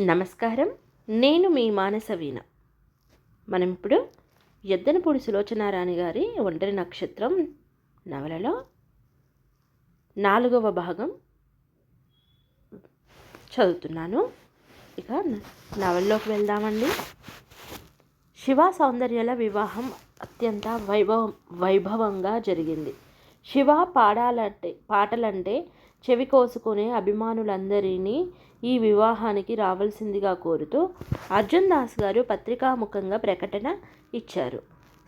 నమస్కారం. నేను మీ మానసవీణ మనం ఇప్పుడు ఎద్దనపూడి సులోచనారాణి గారి ఒంటరి నక్షత్రం నవలలో నాలుగవ భాగం చదువుతున్నాను. ఇక నవల్లోకి వెళ్దామండి. శివ సౌందర్యాల వివాహం అత్యంత వైభవం వైభవంగా జరిగింది. శివ పాడాలంటే పాటలంటే చెవి కోసుకునే అభిమానులందరినీ ఈ వివాహానికి రావాల్సిందిగా కోరుతూ అర్జున్ దాస్ గారు పత్రికాముఖంగా ప్రకటన ఇచ్చారు.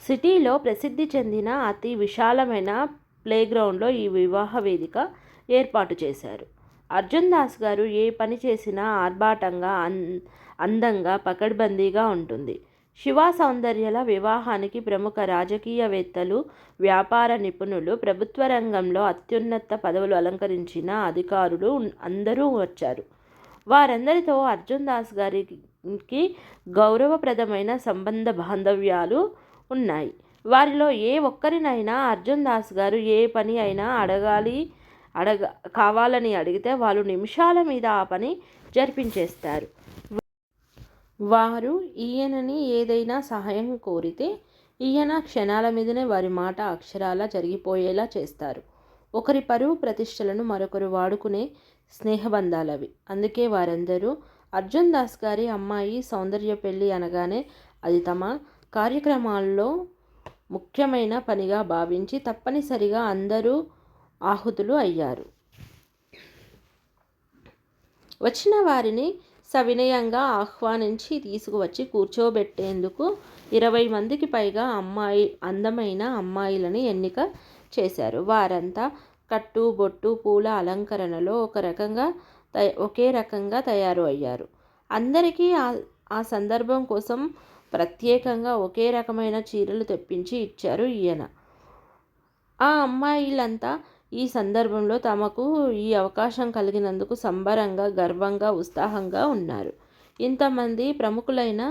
సిటీలో ప్రసిద్ధి చెందిన అతి విశాలమైన ప్లేగ్రౌండ్లో ఈ వివాహ వేదిక ఏర్పాటు చేశారు. అర్జున్ దాస్ గారు ఏ పని చేసినా ఆర్భాటంగా అన్ అందంగా పకడ్బందీగా ఉంటుంది. శివ సౌందర్యల వివాహానికి ప్రముఖ రాజకీయవేత్తలు వ్యాపార నిపుణులు ప్రభుత్వ రంగంలో అత్యున్నత పదవులు అలంకరించిన అధికారులు అందరూ వచ్చారు. వారందరితో అర్జున్ దాస్ గారికి గౌరవప్రదమైన సంబంధ బాంధవ్యాలు ఉన్నాయి. వారిలో ఏ ఒక్కరినైనా అర్జున్ దాస్ గారు ఏ పని అయినా అడగాలి అడగ కావాలని అడిగితే వాళ్ళు నిమిషాల మీద ఆ పని జరిపించేస్తారు. వారు ఈయనని ఏదైనా సహాయం కోరితే ఈయన క్షణాల మీదనే వారి మాట అక్షరాలా జరిగిపోయేలా చేస్తారు. ఒకరి పరువు ప్రతిష్టలను మరొకరు వాడుకునే స్నేహబంధాలవి. అందుకే వారందరూ అర్జున్ దాస్ గారి అమ్మాయి సౌందర్య పెళ్ళి అనగానే అది తమ కార్యక్రమాల్లో ముఖ్యమైన పనిగా భావించి తప్పనిసరిగా అందరూ ఆహుతులు అయ్యారు. వచ్చిన వారిని సవినయంగా ఆహ్వానించి తీసుకువచ్చి కూర్చోబెట్టేందుకు ఇరవై మందికి పైగా అమ్మాయి అందమైన అమ్మాయిలని ఎన్నిక చేశారు. వారంతా కట్టు బొట్టు పూల అలంకరణలో ఒక రకంగా తయ- ఒకే రకంగా తయారు అయ్యారు. అందరికీ ఆ ఆ సందర్భం కోసం ప్రత్యేకంగా ఒకే రకమైన చీరలు తెప్పించి ఇచ్చారు ఈయన. ఆ అమ్మాయిలంతా ఈ సందర్భంలో తమకు ఈ అవకాశం కలిగినందుకు సంబరంగా గర్వంగా ఉత్సాహంగా ఉన్నారు. ఇంతమంది ప్రముఖులైన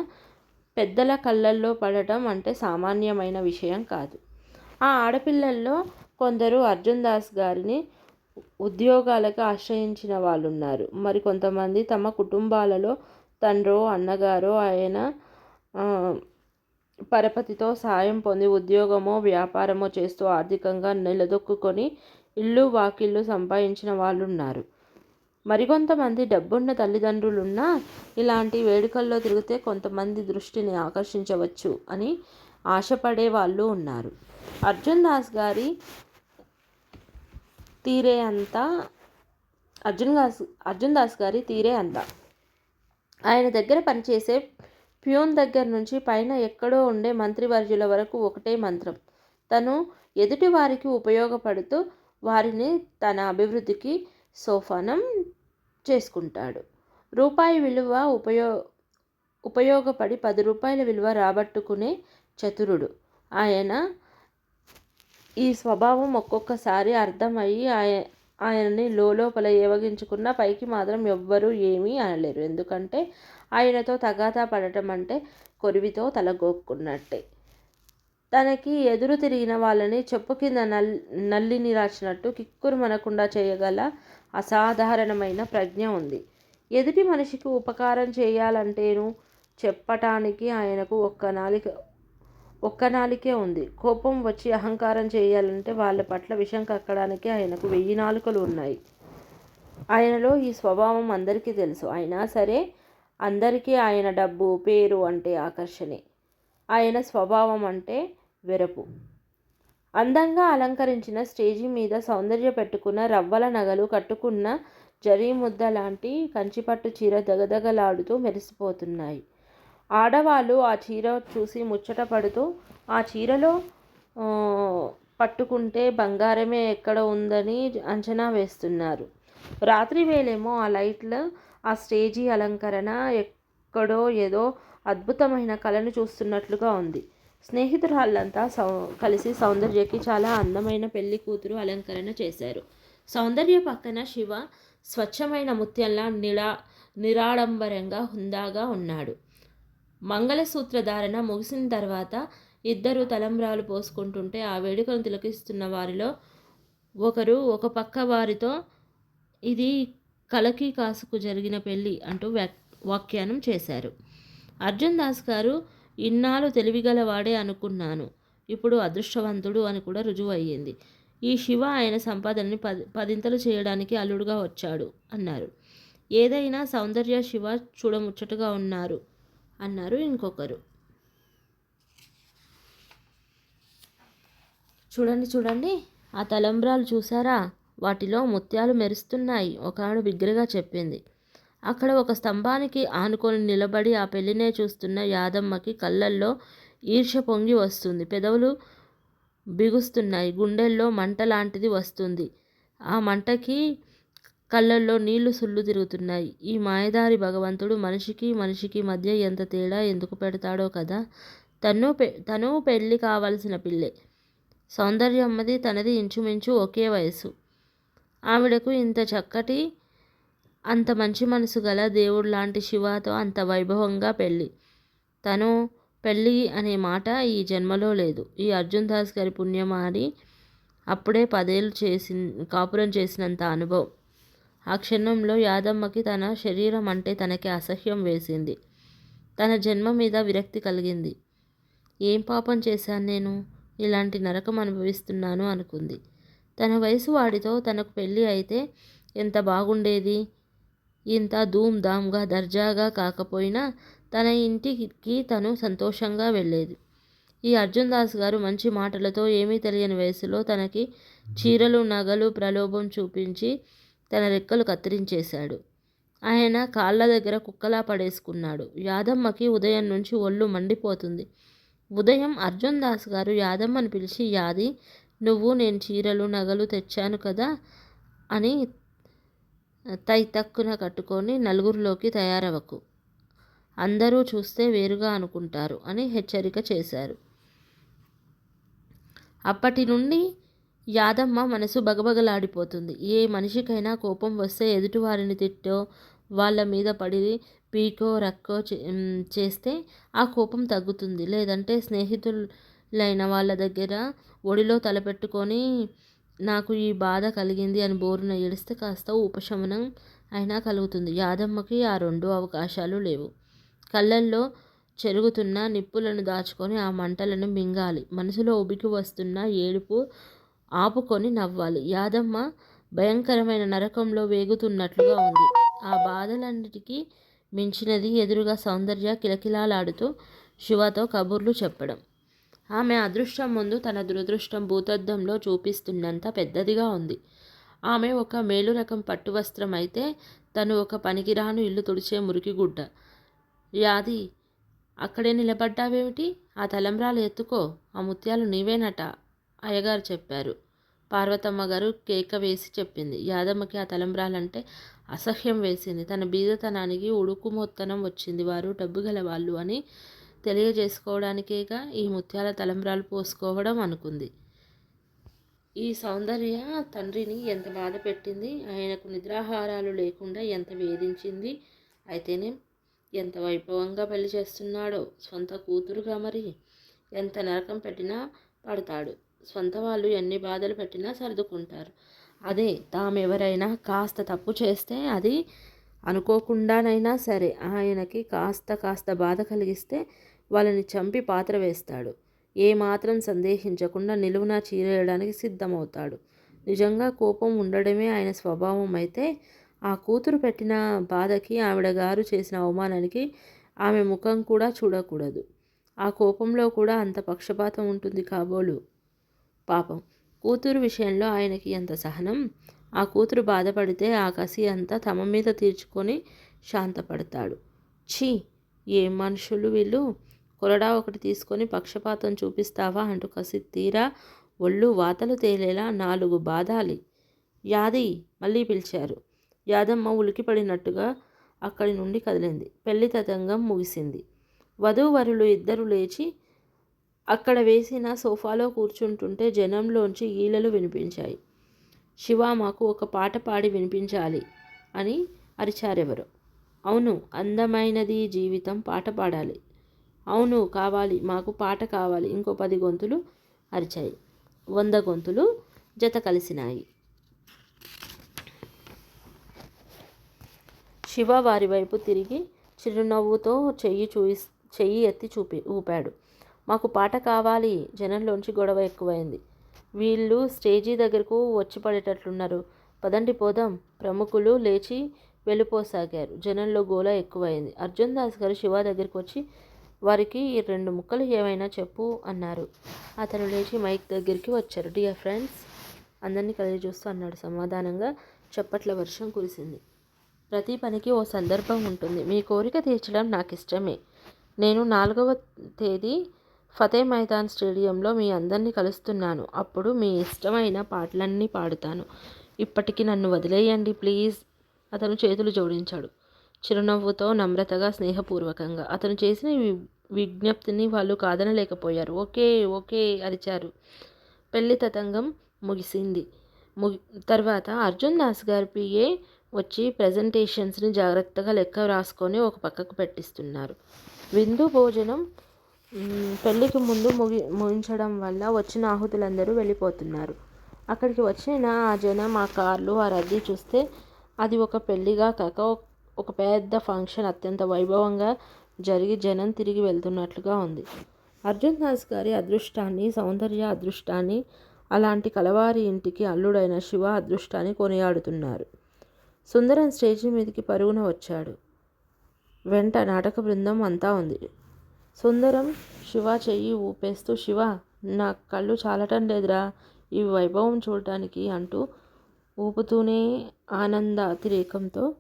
పెద్దల కళ్ళల్లో పడటం అంటే సామాన్యమైన విషయం కాదు. ఆ ఆడపిల్లల్లో కొందరు అర్జున్ దాస్ గారిని ఉద్యోగాలకు ఆశ్రయించిన వాళ్ళు ఉన్నారు మరి కొంతమంది తమ కుటుంబాలలో తండ్రో అన్నగారో ఆయన పరపతితో సాయం పొంది ఉద్యోగమో వ్యాపారమో చేస్తూ ఆర్థికంగా నిలదొక్కుకొని ఇల్లు వాకిళ్ళు సంపాదించిన వాళ్ళు ఉన్నారు మరికొంతమంది డబ్బున్న తల్లిదండ్రులున్నా ఇలాంటి వేడుకల్లో తిరిగితే కొంతమంది దృష్టిని ఆకర్షించవచ్చు అని ఆశపడే వాళ్ళు ఉన్నారు. అర్జున్ దాస్ గారి తీరే అంతా అర్జున్ దాస్ అర్జున్ దాస్ గారి తీరే అంతా. ఆయన దగ్గర పనిచేసే ప్యూన్ దగ్గర నుంచి పైన ఎక్కడో ఉండే మంత్రివర్యుల వరకు ఒకటే మంత్రం. తను ఎదుటి వారికి ఉపయోగపడుతూ వారిని తన అభివృద్ధికి సోపానం చేసుకుంటాడు. రూపాయి విలువ ఉపయో ఉపయోగపడి పది రూపాయల విలువ రాబట్టుకునే చతురుడు. ఆయన ఈ స్వభావం ఒక్కొక్కసారి అర్థమయ్యి ఆయ ఆయనని లోపల ఏవగించుకున్న పైకి మాత్రం ఎవ్వరూ ఏమీ అనలేరు. ఎందుకంటే ఆయనతో తగాదా పడటం అంటే కొరివితో తలగోక్కున్నట్టే. తనకి ఎదురు తిరిగిన వాళ్ళని చెప్పు కింద నల్ నల్లిని రాచినట్టు కిక్కురు మనకుండా చేయగల అసాధారణమైన ప్రజ్ఞ ఉంది. ఎదుటి మనిషికి ఉపకారం చేయాలంటేను చెప్పటానికి ఆయనకు ఒక్క నాలిక ఒక్క నాలికే ఉంది. కోపం వచ్చి అహంకారం చేయాలంటే వాళ్ళ పట్ల విషం కక్కడానికి ఆయనకు వెయ్యి నాలుకలు ఉన్నాయి. ఆయనలో ఈ స్వభావం అందరికీ తెలుసు. అయినా సరే అందరికీ ఆయన డబ్బు పేరు అంటే ఆకర్షణే. ఆయన స్వభావం అంటే వెరపు. అందంగా అలంకరించిన స్టేజి మీద సౌందర్య పెట్టుకున్న రవ్వల నగలు కట్టుకున్న జరీ ముద్ద లాంటి కంచిపట్టు చీర దగదగలాడుతూ మెరిసిపోతున్నాయి. ఆడవాళ్ళు ఆ చీర చూసి ముచ్చట పడుతూ ఆ చీరలో పట్టుకుంటే బంగారమే ఎక్కడ ఉందని అంచనా వేస్తున్నారు. రాత్రి వేళేమో ఆ లైట్లు ఆ స్టేజీ అలంకరణ ఎక్కడో ఏదో అద్భుతమైన కళను చూస్తున్నట్లుగా ఉంది. స్నేహితురాళ్ళంతా సౌ కలిసి సౌందర్యకి చాలా అందమైన పెళ్ళి కూతురు అలంకరణ చేశారు. సౌందర్య పక్కన శివ స్వచ్ఛమైన ముత్యంలా నిడా నిరాడంబరంగా హుందాగా ఉన్నాడు. మంగళసూత్ర ధారణ ముగిసిన తర్వాత ఇద్దరు తలంబ్రాలు పోసుకుంటుంటే ఆ వేడుకను తిలకిస్తున్న వారిలో ఒకరు ఒక పక్క వారితో ఇది కలకి కాసుకు జరిగిన పెళ్ళి అంటూ వ్యాక్ వ్యాఖ్యానం చేశారు. అర్జున్ దాస్ గారు ఇన్నాళ్ళు తెలివిగలవాడే అనుకున్నాను. ఇప్పుడు అదృష్టవంతుడు అని కూడా రుజువు అయ్యింది ఈ శివ ఆయన సంపాదనని పది పదింతలు చేయడానికి అల్లుడుగా వచ్చాడు అన్నారు. ఏదైనా సౌందర్య శివ చూడముచ్చటగా ఉన్నారు అన్నారు ఇంకొకరు. చూడండి చూడండి. ఆ తలంబ్రాలు చూసారా? వాటిలో ముత్యాలు మెరుస్తున్నాయి. ఒకనాడు బిగ్గరగా చెప్పింది. అక్కడ ఒక స్తంభానికి ఆనుకొని నిలబడి ఆ పెళ్ళినే చూస్తున్న యాదమ్మకి కళ్ళల్లో ఈర్ష పొంగి వస్తుంది. పెదవులు బిగుస్తున్నాయి. గుండెల్లో మంట లాంటిది వస్తుంది. ఆ మంటకి కళ్ళల్లో నీళ్ళు సుళ్ళు తిరుగుతున్నాయి. ఈ మాయదారి భగవంతుడు మనిషికి మనిషికి మధ్య ఎంత తేడా ఎందుకు పెడతాడో కదా. తను పె తను పెళ్ళి కావలసిన పిల్లే. సౌందర్యమ్మది తనది ఇంచుమించు ఒకే వయసు ఆవిడకు ఇంత చక్కటి అంత మంచి మనసు గల దేవుడు లాంటి శివతో అంత వైభవంగా పెళ్ళి. తను పెళ్ళి అనే మాట ఈ జన్మలో లేదు. ఈ అర్జున్ దాస్ గారి పుణ్యమారి అప్పుడే పదేళ్ళు చేసి కాపురం చేసినంత అనుభవం. ఆ క్షణంలో యాదమ్మకి తన శరీరం అంటే తనకి అసహ్యం వేసింది. తన జన్మ మీద విరక్తి కలిగింది. ఏం పాపం చేశాను నేను? ఇలాంటి నరకం అనుభవిస్తున్నాను అనుకుంది. తన వయసు వాడితో తనకు పెళ్ళి అయితే ఎంత బాగుండేది? ఇంత ధూమ్ధామ్గా దర్జాగా కాకపోయినా తన ఇంటికి తను సంతోషంగా వెళ్ళేది. ఈ అర్జున్ దాస్ గారు మంచి మాటలతో ఏమీ తెలియని వయసులో తనకి చీరలు నగలు ప్రలోభం చూపించి తన రెక్కలు కత్తిరించేశాడు. ఆయన కాళ్ళ దగ్గర కుక్కలా పడేసుకున్నాడు. యాదమ్మకి ఉదయం నుంచి ఒళ్ళు మండిపోతుంది. ఉదయం అర్జున్ దాస్ గారు యాదమ్మని పిలిచి యాది నువ్వు నేను చీరలు నగలు తెచ్చాను కదా అని తై తక్కున కట్టుకొని నలుగురిలోకి తయారవకు. అందరూ చూస్తే వేరుగా అనుకుంటారు అని హెచ్చరిక చేశారు. అప్పటి నుండి యాదమ్మ మనసు బగబగలాడిపోతుంది. ఏ మనిషికైనా కోపం వస్తే ఎదుటివారిని తిట్టో వాళ్ళ మీద పడి పీకో రక్కో చేస్తే ఆ కోపం తగ్గుతుంది. లేదంటే స్నేహితులైన వాళ్ళ దగ్గర ఒడిలో తలపెట్టుకొని నాకు ఈ బాధ కలిగింది అని బోరున ఏడిస్తే కాస్త ఉపశమనం అయినా కలుగుతుంది. యాదమ్మకి ఆ రెండు అవకాశాలు లేవు. కళ్ళల్లో చెరుగుతున్న నిప్పులను దాచుకొని ఆ మంటలను మింగాలి. మనసులో ఉబికి వస్తున్న ఏడుపు ఆపుకొని నవ్వాలి. యాదమ్మ భయంకరమైన నరకంలో వేగుతున్నట్లుగా ఉంది. ఆ బాధలన్నిటికీ మించినది ఎదురుగా సౌందర్య కిలకిలాలాడుతూ శివతో కబుర్లు చెప్పడం. ఆమె అదృష్టం ముందు తన దురదృష్టం భూతద్దంలో చూపిస్తున్నంత పెద్దదిగా ఉంది. ఆమె ఒక మేలు రకం పట్టు వస్త్రం అయితే తను ఒక పనికిరాను ఇల్లు తుడిచే మురికిగుడ్డ యాది అక్కడే నిలబడ్డావేమిటి? ఆ తలంబ్రాలు ఎత్తుకో ఆ ముత్యాలు నీవేనట అయ్యగారు చెప్పారు. పార్వతమ్మ గారు కేక వేసి చెప్పింది. యాదమ్మకి ఆ తలంబ్రాలంటే అసహ్యం వేసింది. తన బీదతనానికి ఉడుకుమొత్తనం వచ్చింది. వారు డబ్బు గల వాళ్ళు అని తెలియజేసుకోవడానికేగా ఈ ముత్యాల తలంబ్రాలు పోసుకోవడం అనుకుంది. ఈ సౌందర్య తండ్రిని ఎంత బాధ పెట్టింది? ఆయనకు నిద్రాహారాలు లేకుండా ఎంత వేధించింది? అయితేనే ఎంత వైభవంగా పెళ్ళి చేస్తున్నాడో? సొంత కూతురుగా మరి ఎంత నరకం పెట్టినా పడతాడు. సొంత వాళ్ళు ఎన్ని బాధలు పెట్టినా సర్దుకుంటారు. అదే తామెవరైనా కాస్త తప్పు చేస్తే అది అనుకోకుండానైనా సరే ఆయనకి కాస్త కాస్త బాధ కలిగిస్తే వాళ్ళని చంపి పాత్ర వేస్తాడు. ఏమాత్రం సందేహించకుండా నిలువున చీరేయడానికి సిద్ధమవుతాడు. నిజంగా కోపం ఉండడమే ఆయన స్వభావం అయితే ఆ కూతురు పెట్టిన బాధకి ఆవిడ గారు చేసిన అవమానానికి ఆమె ముఖం కూడా చూడకూడదు. ఆ కోపంలో కూడా అంత పక్షపాతం ఉంటుంది కాబోలు. పాపం. కూతురు విషయంలో ఆయనకి ఎంత సహనం? ఆ కూతురు బాధపడితే ఆ కసి అంతా తమ మీద తీర్చుకొని శాంతపడతాడు. ఛీ! ఏ మనుషులు వీళ్ళు? కొరడా ఒకటి తీసుకొని పక్షపాతం చూపిస్తావా అంటూ కసి తీరా ఒళ్ళు వాతలు తేలేలా నాలుగు బాధాలి. యాది మళ్ళీ పిలిచారు. యాదమ్మ ఉలికిపడినట్టుగా అక్కడి నుండి కదిలింది. పెళ్ళి తతంగం ముగిసింది. వధూవరులు ఇద్దరు లేచి అక్కడ వేసిన సోఫాలో కూర్చుంటుంటే జనంలోంచి ఈలలు వినిపించాయి. శివ మాకు ఒక పాట పాడి వినిపించాలి అని అరిచారెవరు. అవును అందమైనది జీవితం పాట పాడాలి. అవును కావాలి. మాకు పాట కావాలి. ఇంకో పది గొంతులు అరిచాయి. వంద గొంతులు జత కలిసినాయి. శివ వారి వైపు తిరిగి చిరునవ్వుతో చెయ్యి చూయి చెయ్యి ఎత్తి చూపి ఊపాడు. మాకు పాట కావాలి. జనంలోంచి గొడవ ఎక్కువైంది. వీళ్ళు స్టేజీ దగ్గరకు వచ్చి పడేటట్లున్నారు. పదండి పోదాం. ప్రముఖులు లేచి వెళ్ళిపోసాగారు. జనంలో గోల ఎక్కువైంది. అర్జున్ దాస్ గారు శివ దగ్గరికి వచ్చి వారికి ఈ రెండు ముక్కలు ఏమైనా చెప్పు అన్నారు. అతను లేచి మైక్ దగ్గరికి వచ్చారు డియర్ ఫ్రెండ్స్ అందరినీ కలిసి చూస్తూ అన్నాడు. సమాధానంగా చప్పట్ల వర్షం కురిసింది. ప్రతి పనికి ఓ సందర్భం ఉంటుంది. మీ కోరిక తీర్చడం నాకు ఇష్టమే నేను నాలుగవ తేదీ ఫతే మైదాన్ స్టేడియంలో మీ అందరినీ కలుస్తున్నాను. అప్పుడు మీ ఇష్టమైన పాటలన్నీ పాడుతాను. ఇప్పటికి నన్ను వదిలేయండి ప్లీజ్ అతను చేతులు జోడించాడు. చిరునవ్వుతో నమ్రతగా స్నేహపూర్వకంగా. అతను చేసిన విజ్ఞప్తిని వాళ్ళు కాదనలేకపోయారు. Okay okay అరిచారు. పెళ్ళి తతంగం ముగిసింది. ముగి తర్వాత అర్జున్ దాస్ గారి పిఏ వచ్చి ప్రజెంటేషన్స్ని జాగ్రత్తగా లెక్క రాసుకొని ఒక పక్కకు పెట్టిస్తున్నారు. విందు భోజనం పెళ్ళికి ముందు ముగి ముగించడం వల్ల వచ్చిన ఆహుతులందరూ వెళ్ళిపోతున్నారు. అక్కడికి వచ్చిన ఆ జనం ఆ కార్లు ఆ రద్దీ చూస్తే అది ఒక పెళ్ళిగా కాక ఒక పెద్ద ఫంక్షన్ అత్యంత వైభవంగా జరిగి జనం తిరిగి వెళ్తున్నట్లుగా ఉంది. అర్జున్ దాస్ గారి అదృష్టాన్ని సౌందర్య అదృష్టాన్ని అలాంటి కలవారి ఇంటికి అల్లుడైన శివ అదృష్టాన్ని కొనియాడుతున్నారు. సుందరం స్టేజి మీదకి పరుగున వచ్చాడు. వెంట నాటక బృందం అంతా ఉంది. సుందరం శివ చెయ్యి ఊపేస్తూ శివ నా కళ్ళు చాలటం లేదురా. ఈ వైభవం చూడటానికి అంటూ ఊపుతూనే ఆనంద అతిరేకంతో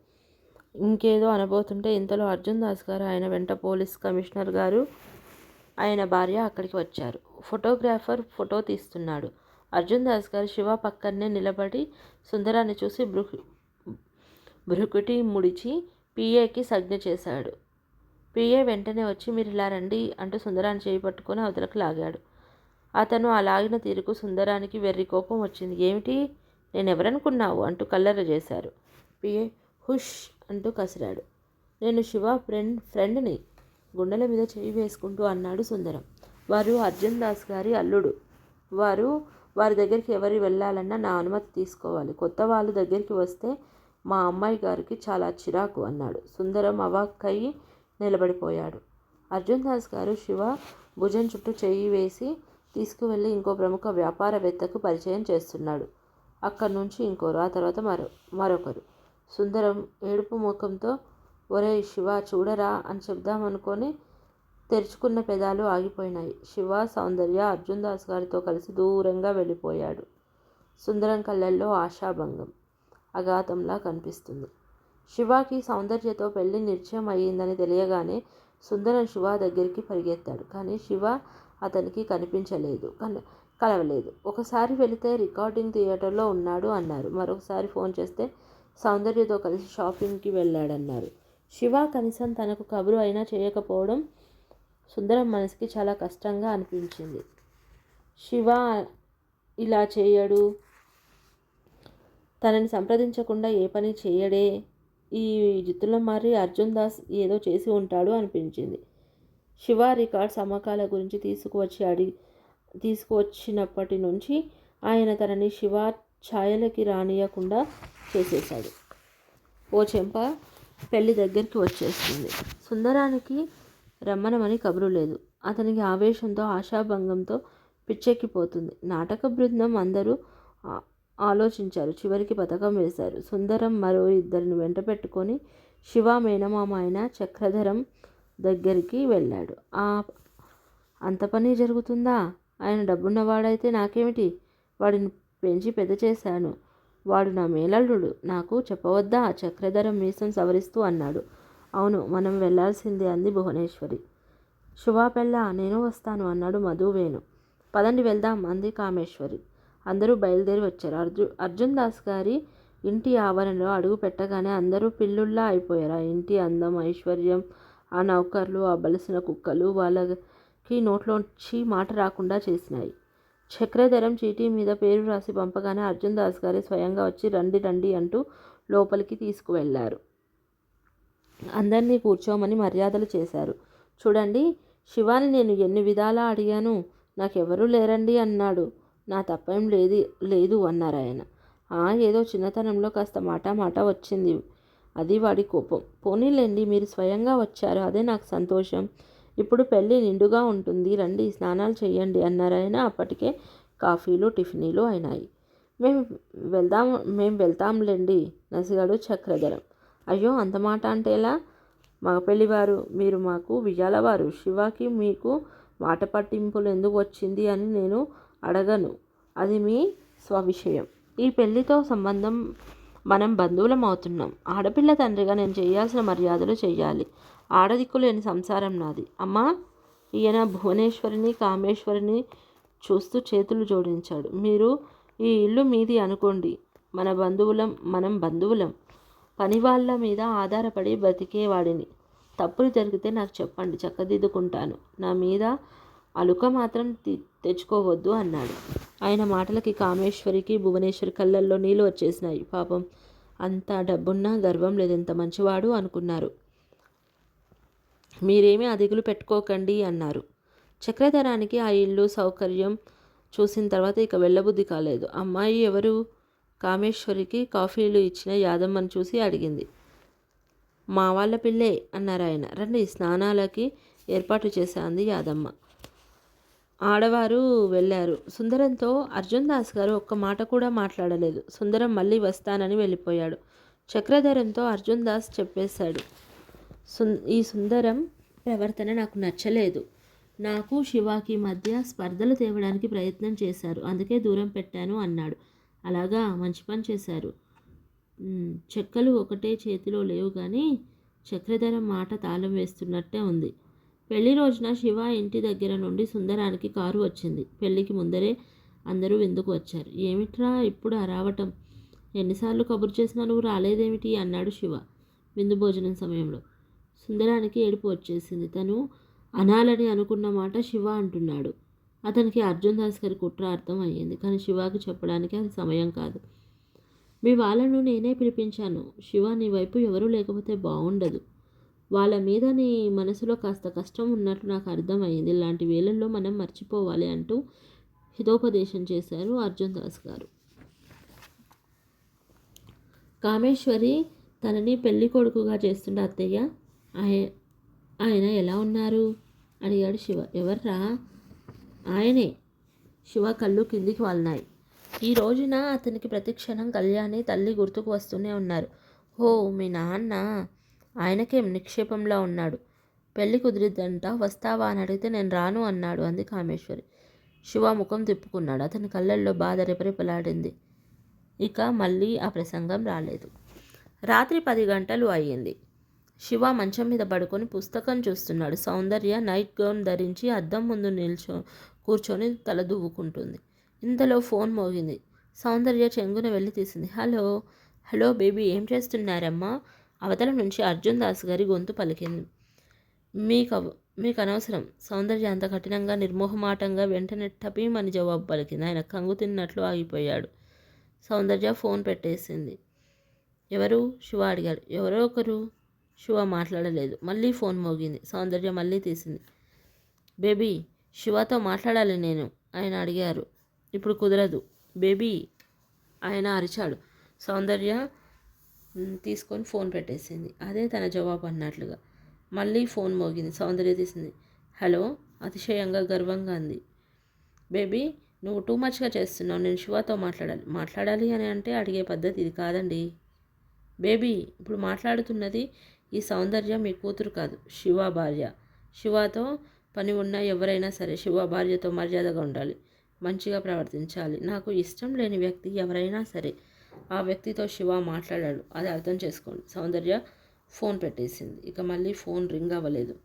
ఇంకేదో అనబోతుంటే ఇంతలో అర్జున్ దాస్ గారు ఆయన వెంట పోలీస్ కమిషనర్ గారు ఆయన భార్య అక్కడికి వచ్చారు. ఫోటోగ్రాఫర్ ఫోటో తీస్తున్నాడు. అర్జున్ దాస్ గారు శివ పక్కనే నిలబడి సుందరాన్ని చూసి బృహ భృకుటి ముడిచి పిఏకి సజ్ఞ చేశాడు. పిఏ వెంటనే వచ్చి మీరు ఇలా రండి అంటూ సుందరాన్ని చేయి పట్టుకొని అవతలకు లాగాడు. అతను ఆ లాగిన తీరుకు సుందరానికి వెర్రి కోపం వచ్చింది. ఏమిటి? నేను ఎవరనుకున్నావు అంటూ కల్లెర చేశారు. PA hush! అంటూ కసిరాడు. నేను శివ ఫ్రెండ్ ఫ్రెండ్ని గుండెల మీద చేయి వేసుకుంటూ అన్నాడు సుందరం. వారు అర్జున్ దాస్ గారి అల్లుడు. వారు వారి దగ్గరికి ఎవరు వెళ్ళాలన్నా నా అనుమతి తీసుకోవాలి. కొత్త వాళ్ళ దగ్గరికి వస్తే మా అమ్మాయి గారికి చాలా చిరాకు అన్నాడు. సుందరం అవాక్కయ్యి నిలబడిపోయాడు. అర్జున్ దాస్ గారు శివ భుజం చుట్టూ చేయి వేసి తీసుకువెళ్ళి ఇంకో ప్రముఖ వ్యాపారవేత్తకు పరిచయం చేస్తున్నాడు. అక్కడి నుంచి ఇంకోరు ఆ తర్వాత మరో మరొకరు. సుందరం ఏడుపు ముఖంతో ఒరే శివ చూడరా అని చెప్దామనుకొని తెరుచుకున్న పెదాలు ఆగిపోయినాయి. శివ సౌందర్య అర్జున్ దాస్ గారితో కలిసి దూరంగా వెళ్ళిపోయాడు. సుందరం కళ్ళల్లో ఆశాభంగం అఘాతంలా కనిపిస్తుంది. శివకి సౌందర్యతో పెళ్ళి నిశ్చయం అయ్యిందని తెలియగానే సుందరం శివ దగ్గరికి పరిగెత్తాడు. కానీ శివ అతనికి కనిపించలేదు కన కలవలేదు. ఒకసారి వెళితే రికార్డింగ్ థియేటర్లో ఉన్నాడు అన్నారు. మరొకసారి ఫోన్ చేస్తే సౌందర్యతో కలిసి షాపింగ్కి వెళ్ళాడన్నారు. శివ కనీసం తనకు కబురు అయినా చేయకపోవడం సుందరం మనసుకి చాలా కష్టంగా అనిపించింది. శివ ఇలా చేయడు. తనని సంప్రదించకుండా ఏ పని చేయడే. ఈ జిత్తులో మారి అర్జున్ దాస్ ఏదో చేసి ఉంటాడు అనిపించింది. శివ రికార్డ్స్ అమ్మకాల గురించి తీసుకువచ్చి అడిగి తీసుకువచ్చినప్పటి నుంచి ఆయన తనని శివ ఛాయలకి రానియకుండా చేసేశాడు. ఓ చెంప పెళ్ళి దగ్గరికి వచ్చేస్తుంది సుందరానికి రమ్మనమని కబురు లేదు. అతనికి ఆవేశంతో ఆశాభంగంతో పిచ్చెక్కిపోతుంది. నాటక బృందం అందరూ ఆలోచించారు. చివరికి పథకం వేశారు. సుందరం మరో ఇద్దరిని వెంట పెట్టుకొని శివ మేనమామ అయిన చక్రధరం దగ్గరికి వెళ్ళాడు. ఆ అంత పని జరుగుతుందా? ఆయన డబ్బున్నవాడైతే నాకేమిటి? వాడిని పెంచి పెద్ద చేశాను. వాడు నా మేలల్లుడు నాకు చెప్పవద్దా? చక్రధరం మీసం సవరిస్తూ అన్నాడు. అవును మనం వెళ్ళాల్సిందే అంది భువనేశ్వరి. శుభాపెల్ల నేను వస్తాను అన్నాడు మధువేణు. పదండి వెళ్దాం అంది కామేశ్వరి. అందరూ బయలుదేరి వచ్చారు. అర్జు అర్జున్ దాస్ గారి ఇంటి ఆవరణలో అడుగు పెట్టగానే అందరూ పిల్లుల్లా అయిపోయారు. ఆ ఇంటి అందం ఐశ్వర్యం ఆ నౌకర్లు ఆ బలసిన కుక్కలు వాళ్ళకి నోట్లోంచి మాట రాకుండా చేసినాయి. చక్రధరం చీటీ మీద పేరు రాసి పంపగానే అర్జున్ దాస్ గారి స్వయంగా వచ్చి రండి రండి అంటూ లోపలికి తీసుకువెళ్ళారు అందరినీ కూర్చోమని మర్యాదలు చేశారు. చూడండి శివాని నేను ఎన్ని విధాలా అడిగాను? నాకెవరూ లేరండి అన్నాడు. నా తప్పేం లేదు లేదు అన్నారు ఆయన. ఏదో చిన్నతనంలో కాస్త మాట మాట వచ్చింది. అది వాడి కోపం. పోనీలేండి మీరు స్వయంగా వచ్చారు. అదే నాకు సంతోషం. ఇప్పుడు పెళ్ళి నిండుగా ఉంటుంది రండి స్నానాలు చేయండి అన్నారాయన అప్పటికే కాఫీలు టిఫినీలు అయినాయి. మేము వెళ్దాం మేము వెళ్తాంలేండి నసిగాడు చక్రధరం. అయ్యో అంత మాట అంటే ఎలా? మగ పెళ్ళివారు మీరు మాకు విజయాలవారు శివకి మీకు మాట పట్టింపులు ఎందుకు వచ్చింది అని నేను అడగను. అది మీ స్వవిషయం. ఈ పెళ్ళితో సంబంధం మనం బంధువులం అవుతున్నాం. ఆడపిల్ల తండ్రిగా నేను చేయాల్సిన మర్యాదలు చేయాలి. ఆడదిక్కు లేని సంసారం నాది. అమ్మా ఈయన భువనేశ్వరిని కామేశ్వరిని చూస్తూ చేతులు జోడించాడు. మీరు ఈ ఇల్లు మీది అనుకోండి. మన బంధువులం మనం బంధువులం. పని వాళ్ళ మీద ఆధారపడి బ్రతికేవాడిని. తప్పులు జరిగితే నాకు చెప్పండి చక్కదిద్దుకుంటాను. నా మీద అలుక మాత్రం తెచ్చుకోవద్దు అన్నాడు. ఆయన మాటలకి కామేశ్వరికి భువనేశ్వరి కళ్ళల్లో నీళ్ళు వచ్చేసినాయి. పాపం అంత డబ్బున్నా గర్వం లేదు ఎంత మంచివాడు అనుకున్నారు. మీరేమీ అదిగులు పెట్టుకోకండి అన్నారు. చక్రధరానికి ఆ ఇల్లు సౌకర్యం చూసిన తర్వాత ఇక వెళ్ళబుద్ధి కాలేదు. అమ్మాయి ఎవరు? కామేశ్వరికి కాఫీలు ఇచ్చిన యాదమ్మని చూసి అడిగింది. మా వాళ్ళ పిల్లే అన్నారు ఆయన. రండి స్నానాలకి ఏర్పాటు చేశాంది యాదమ్మ. ఆడవారు వెళ్ళారు. సుందరంతో అర్జున్ దాస్ గారు ఒక్క మాట కూడా మాట్లాడలేదు. సుందరం మళ్ళీ వస్తానని వెళ్ళిపోయాడు. చక్రధరంతో అర్జున్ దాస్ చెప్పేశాడు. ఈ సుందరం ప్రవర్తన నాకు నచ్చలేదు. నాకు శివాకి మధ్య స్పర్ధలు తేవడానికి ప్రయత్నం చేశారు. అందుకే దూరం పెట్టాను అన్నాడు. అలాగా మంచి పని చేశారు. చెక్కలు ఒకటే చేతిలో లేవు కానీ చక్రధర మాట తాళం వేస్తున్నట్టే ఉంది. పెళ్ళి రోజున శివ ఇంటి దగ్గర నుండి సుందరానికి కారు వచ్చింది. పెళ్ళికి ముందరే అందరూ విందుకు వచ్చారు. ఏమిట్రా ఇప్పుడు రావటం ఎన్నిసార్లు కబురు చేసినా నువ్వు రాలేదేమిటి? అన్నాడు శివ విందు భోజనం సమయంలో. సుందరానికి ఏడుపు వచ్చేసింది. తను అనాలని అనుకున్న మాట శివ అంటున్నాడు. అతనికి అర్జున్ దాస్ గారి కుట్ర అర్థం అయ్యింది. కానీ శివాకి చెప్పడానికి అది సమయం కాదు. మీ వాళ్ళను నేనే పిలిపించాను. శివ నీ వైపు ఎవరూ లేకపోతే బాగుండదు వాళ్ళ మీద నీ మనసులో కాస్త కష్టం ఉన్నట్లు నాకు అర్థమైంది ఇలాంటి వేళల్లో మనం మర్చిపోవాలి అంటూ హితోపదేశం చేశారు అర్జున్ దాస్ గారు. కామేశ్వరి తనని పెళ్ళి కొడుకుగా చేస్తుండే అత్తయ్య. ఆయన ఎలా ఉన్నారు? అడిగాడు శివ. ఎవర్రా? ఆయనే. శివ కళ్ళు కిందికి వాలినాయి. ఈ రోజున అతనికి ప్రతిక్షణం కళ్యాణి తల్లి గుర్తుకు వస్తూనే ఉన్నారు. ఓ మీ నాన్న. ఆయనకేం నిక్షేపంలో ఉన్నాడు. పెళ్ళి కుదిరిద్దంట వస్తావా అని అడిగితే నేను రాను అన్నాడు అంది కామేశ్వరి. శివ ముఖం తిప్పుకున్నాడు. అతని కళ్ళల్లో బాధ రెపరెపలాడింది. ఇక మళ్ళీ ఆ ప్రసంగం రాలేదు. రాత్రి పది గంటలు అయ్యింది. శివ మంచం మీద పడుకొని పుస్తకం చూస్తున్నాడు. సౌందర్య నైట్ గౌన్ ధరించి అద్దం ముందు నిల్చో కూర్చొని తల దువ్వుకుంటుంది. ఇంతలో ఫోన్ మోగింది. సౌందర్య చెంగున వెళ్ళి తీసింది. హలో హలో బేబీ ఏం చేస్తున్నారమ్మా? అవతల నుంచి అర్జున్ దాస్ గారి గొంతు పలికింది. మీకు మీకు అనవసరం సౌందర్య అంత కఠినంగా నిర్మోహమాటంగా వెంటనే టపీమని జవాబు పలికింది. ఆయన కంగు తిన్నట్లు ఆగిపోయాడు. సౌందర్య ఫోన్ పెట్టేసింది. ఎవరు? శివ అడిగాడు. ఎవరో ఒకరు? శివ మాట్లాడలేదు. మళ్ళీ ఫోన్ మోగింది. సౌందర్య మళ్ళీ తీసింది. బేబీ శివతో మాట్లాడాలి నేను ఆయన అడిగారు. ఇప్పుడు కుదరదు. బేబీ ఆయన అరిచాడు. సౌందర్య తీసుకొని ఫోన్ పెట్టేసింది. అదే తన జవాబు అన్నట్లుగా. మళ్ళీ ఫోన్ మోగింది. సౌందర్య తీసింది. హలో అతిశయంగా గర్వంగా అంది. బేబీ నువ్వు టూ మచ్గా చేస్తున్నావు. నేను శివతో మాట్లాడాలి. మాట్లాడాలి అని అంటే అడిగే పద్ధతి ఇది కాదండి. బేబీ ఇప్పుడు మాట్లాడుతున్నది ఈ సౌందర్య మీ కూతురు కాదు శివ భార్య. శివతో పని ఉన్న ఎవరైనా సరే శివ భార్యతో మర్యాదగా ఉండాలి మంచిగా ప్రవర్తించాలి. నాకు ఇష్టం లేని వ్యక్తి ఎవరైనా సరే ఆ వ్యక్తితో శివ మాట్లాడాడు అది అర్థం చేసుకోండి. సౌందర్య ఫోన్ పెట్టేసింది. ఇక మళ్ళీ ఫోన్ రింగ్ అవ్వలేదు.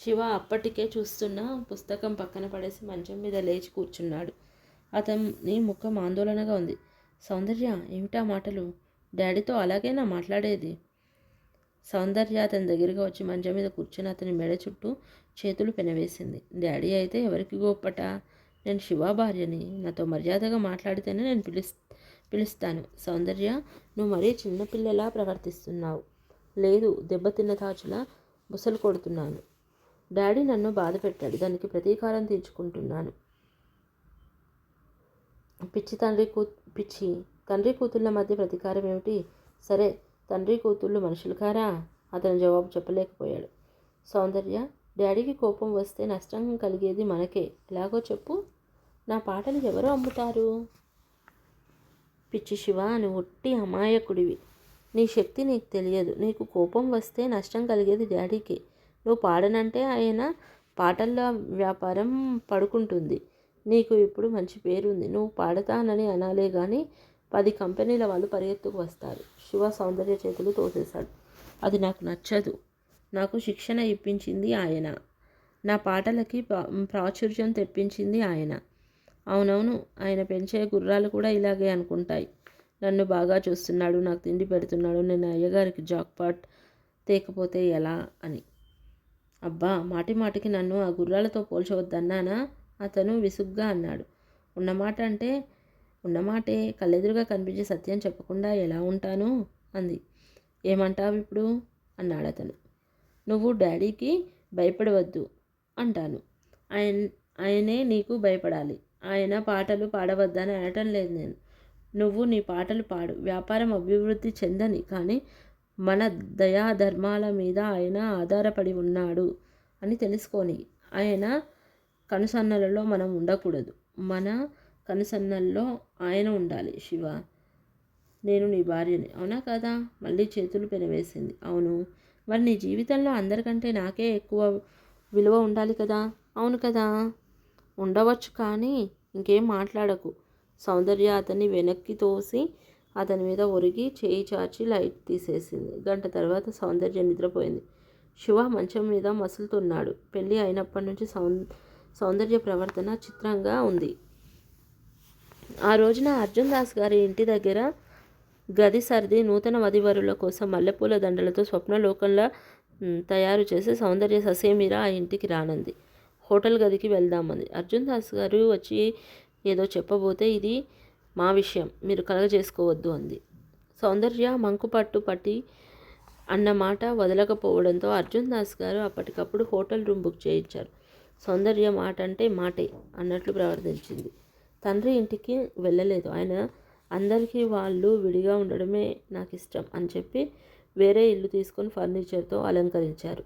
శివ అప్పటికే చూస్తున్న పుస్తకం పక్కన పడేసి మంచం మీద లేచి కూర్చున్నాడు. అతని ముఖం ఆందోళనగా ఉంది. సౌందర్య ఏమిటా మాటలు? డాడీతో అలాగేనా మాట్లాడేది? సౌందర్య అతని దగ్గరగా వచ్చి మంచం మీద కూర్చొని అతని మెడ చుట్టూ చేతులు పెనవేసింది. డాడీ అయితే ఎవరికి గొప్పట? నేను శివ భార్యని. నాతో మర్యాదగా మాట్లాడితేనే నేను పిలి పిలుస్తాను. సౌందర్య నువ్వు మరీ చిన్నపిల్లలా ప్రవర్తిస్తున్నావు. లేదు దెబ్బతిన్న తాచులా ముసలు కొడుతున్నాను. డాడీ నన్ను బాధ పెట్టాడు. దానికి ప్రతీకారం తీర్చుకుంటున్నాను. పిచ్చి తండ్రి కూ పిచ్చి తండ్రి కూతుళ్ళ మధ్య ప్రతీకారం ఏమిటి? సరే తండ్రి కూతుళ్ళు మనుషులు కారా? అతను జవాబు చెప్పలేకపోయాడు. సౌందర్య డాడీకి కోపం వస్తే నష్టం కలిగేది మనకే. ఎలాగో చెప్పు. నా పాటలు ఎవరు అమ్ముతారు? పిచ్చి శివ నువ్వు ఒట్టి అమాయకుడివి. నీ శక్తి నీకు తెలియదు. నీకు కోపం వస్తే నష్టం కలిగేది డాడీకి. నువ్వు పాడనంటే ఆయన పాటల్లో వ్యాపారం పడుకుంటుంది. నీకు ఇప్పుడు మంచి పేరుంది. నువ్వు పాడతానని అనాలే కానీ పది కంపెనీల వాళ్ళు పరిగెత్తుకు వస్తారు. శివ సౌందర్య చేతులు తోసేశాడు. అది నాకు నచ్చదు. నాకు శిక్షణ ఇప్పించింది ఆయన. నా పాటలకి ప్రాచుర్యం తెప్పించింది ఆయన. అవునవును ఆయన పెంచే గుర్రాలు కూడా ఇలాగే అనుకుంటాయి. నన్ను బాగా చూస్తున్నాడు నాకు తిండి పెడుతున్నాడు నేను అయ్యగారికి జాక్పాట్ తేకపోతే ఎలా అని. అబ్బా మాటి మాటికి నన్ను ఆ గుర్రాలతో పోల్చవద్దన్నానా? అతను విసుగ్గా అన్నాడు. ఉన్నమాట అంటే ఉన్నమాటే కళ్ళెదురుగా కనిపించే సత్యం చెప్పకుండా ఎలా ఉంటాను? అంది. ఏమంటావు ఇప్పుడు? అన్నాడు అతను. నువ్వు డాడీకి భయపడవద్దు అంటాను. ఆయన ఆయనే నీకు భయపడాలి. ఆయన పాటలు పాడవద్దని అనటం లేదు నేను. నువ్వు నీ పాటలు పాడు. వ్యాపారం అభివృద్ధి చెందని కానీ మన దయా ధర్మాల మీద ఆయన ఆధారపడి ఉన్నాడు అని తెలుసుకొని ఆయన కనుసన్నలలో మనం ఉండకూడదు. మన కనుసన్నల్లో ఆయన ఉండాలి. శివ నేను నీ భార్యని. అవునా కదా? మళ్ళీ చేతులు పెనవేసింది. అవును. మరి నీ జీవితంలో అందరికంటే నాకే ఎక్కువ విలువ ఉండాలి కదా? అవును కదా? ఉండవచ్చు కానీ ఇంకేం మాట్లాడకు. సౌందర్య అతన్ని వెనక్కి తోసి అతని మీద ఒరిగి చేయి చాచి లైట్ తీసేసింది. గంట తర్వాత సౌందర్య నిద్రపోయింది. శివ మంచం మీద మసులుతున్నాడు. పెళ్ళి అయినప్పటి నుంచి సౌ సౌందర్య ప్రవర్తన చిత్రంగా ఉంది. ఆ రోజున అర్జున్ దాస్ గారి ఇంటి దగ్గర గది సర్ది నూతన వధివరుల కోసం మల్లెపూల దండలతో స్వప్నలోకంలా తయారు చేసి సౌందర్య ససేమిరా ఆ ఇంటికి రానంది. హోటల్ గదికి వెళ్దామంది. అర్జున్ దాస్ గారు వచ్చి ఏదో చెప్పబోతే ఇది మా విషయం మీరు కలగజేసుకోవద్దు అంది. సౌందర్య మంకుపట్టు పట్టి అన్న మాట వదలకపోవడంతో అర్జున్ దాస్ గారు అప్పటికప్పుడు హోటల్ రూమ్ బుక్ చేయించారు. సౌందర్య మాట అంటే మాటే అన్నట్లు ప్రవర్తించింది. తండ్రి ఇంటికి వెళ్ళలేదు. ఆయన అందరికీ వాళ్ళు విడిగా ఉండడమే నాకు ఇష్టం అని చెప్పి వేరే ఇల్లు తీసుకొని ఫర్నిచర్తో అలంకరించారు.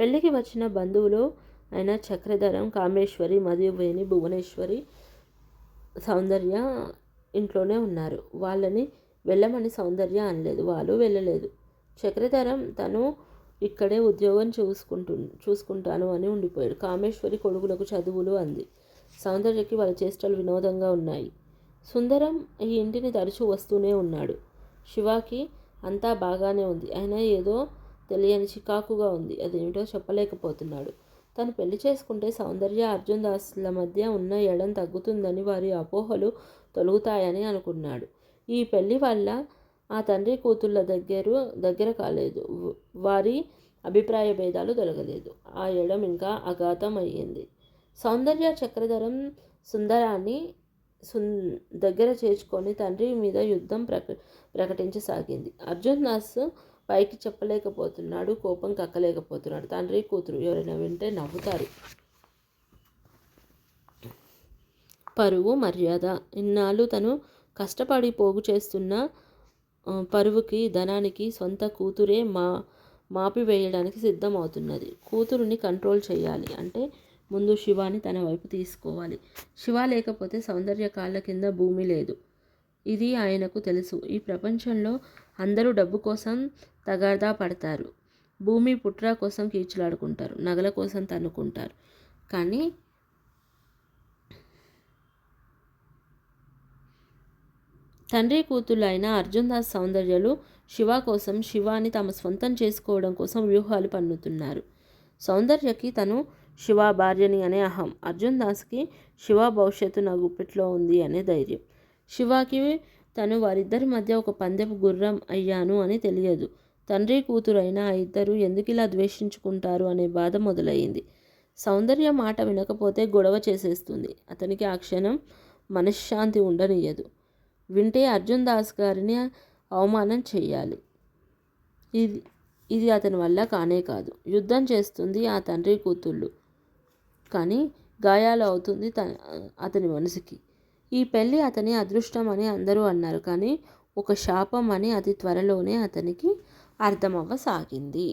పెళ్ళికి వచ్చిన బంధువులు ఆయన చక్రధరం కామేశ్వరి మధువేణి భువనేశ్వరి సౌందర్య ఇంట్లోనే ఉన్నారు. వాళ్ళని వెళ్ళమని సౌందర్య అనలేదు. వాళ్ళు వెళ్ళలేదు. చక్రధరం తను ఇక్కడే ఉద్యోగం చూసుకుంటు చూసుకుంటాను అని ఉండిపోయాడు. కామేశ్వరి కొడుకులకు చదువులు అంది. సౌందర్యకి వాళ్ళ చేష్టలు వినోదంగా ఉన్నాయి. సుందరం ఈ ఇంటిని తరచూ వస్తూనే ఉన్నాడు. శివాకి అంతా బాగానే ఉంది. అయినా ఏదో తెలియని చికాకుగా ఉంది. అదేమిటో చెప్పలేకపోతున్నాడు. తను పెళ్ళి చేసుకుంటే సౌందర్య అర్జున్ దాస్ల మధ్య ఉన్న ఎడం తగ్గుతుందని వారి అపోహలు తొలుగుతాయని అనుకున్నాడు. ఈ పెళ్ళి వల్ల ఆ తండ్రి కూతుళ్ళ దగ్గర దగ్గర కాలేదు. వారి అభిప్రాయ భేదాలు తొలగలేదు. ఆ ఎడం ఇంకా అఘాతం అయ్యింది సౌందర్య చక్రధరం సుందరాన్ని సున్ దగ్గర చేర్చుకొని తండ్రి మీద యుద్ధం ప్రక ప్రకటించసాగింది. అర్జున్ దాస్ పైకి చెప్పలేకపోతున్నాడు కోపం కక్కలేకపోతున్నాడు. తండ్రి కూతురు ఎవరైనా వింటే నవ్వుతారు. పరువు మర్యాద. ఇన్నాళ్ళు తను కష్టపడి పోగు చేస్తున్న పరువుకి ధనానికి సొంత కూతురే మా మాపివేయడానికి సిద్ధమవుతున్నది. కూతురుని కంట్రోల్ చేయాలి. అంటే ముందు శివాని తన వైపు తీసుకోవాలి. శివ లేకపోతే సౌందర్య కాళ్ళ కింద భూమి లేదు. ఇది ఆయనకు తెలుసు. ఈ ప్రపంచంలో అందరూ డబ్బు కోసం తగాదా పడతారు. భూమి పుట్ర కోసం కీచులాడుకుంటారు. నగల కోసం తన్నుకుంటారు. కానీ తండ్రి కూతుళ్ళైన అర్జున్ దాస్ సౌందర్యలు శివ కోసం శివాని తమ స్వంతం చేసుకోవడం కోసం వ్యూహాలు పన్నుతున్నారు. సౌందర్యకి తను శివ భార్యని అనే అహం. అర్జున్ దాస్కి శివ భవిష్యత్తు నా గుప్పిట్లో ఉంది అనే ధైర్యం. శివాకి తను వారిద్దరి మధ్య ఒక పందెపు గుర్రం అయ్యాను అని తెలియదు. తండ్రి కూతురైన ఆ ఇద్దరు ఎందుకు ఇలా ద్వేషించుకుంటారు అనే బాధ మొదలయ్యింది. సౌందర్య మాట వినకపోతే గొడవ చేసేస్తుంది. అతనికి ఆ క్షణం మనశ్శాంతి ఉండనియదు. వింటే అర్జున్ దాస్ గారిని అవమానం చేయాలి. ఇది ఇది అతని వల్ల కానే కాదు. యుద్ధం చేస్తుంది ఆ తండ్రి కూతుళ్ళు. కానీ గాయాలు అవుతుంది త అతని మనసుకి. ఈ పెళ్ళి అతని అదృష్టం అని అందరూ అన్నారు కానీ ఒక శాపం అని అతి త్వరలోనే అతనికి అర్థమవ్వసాగింది.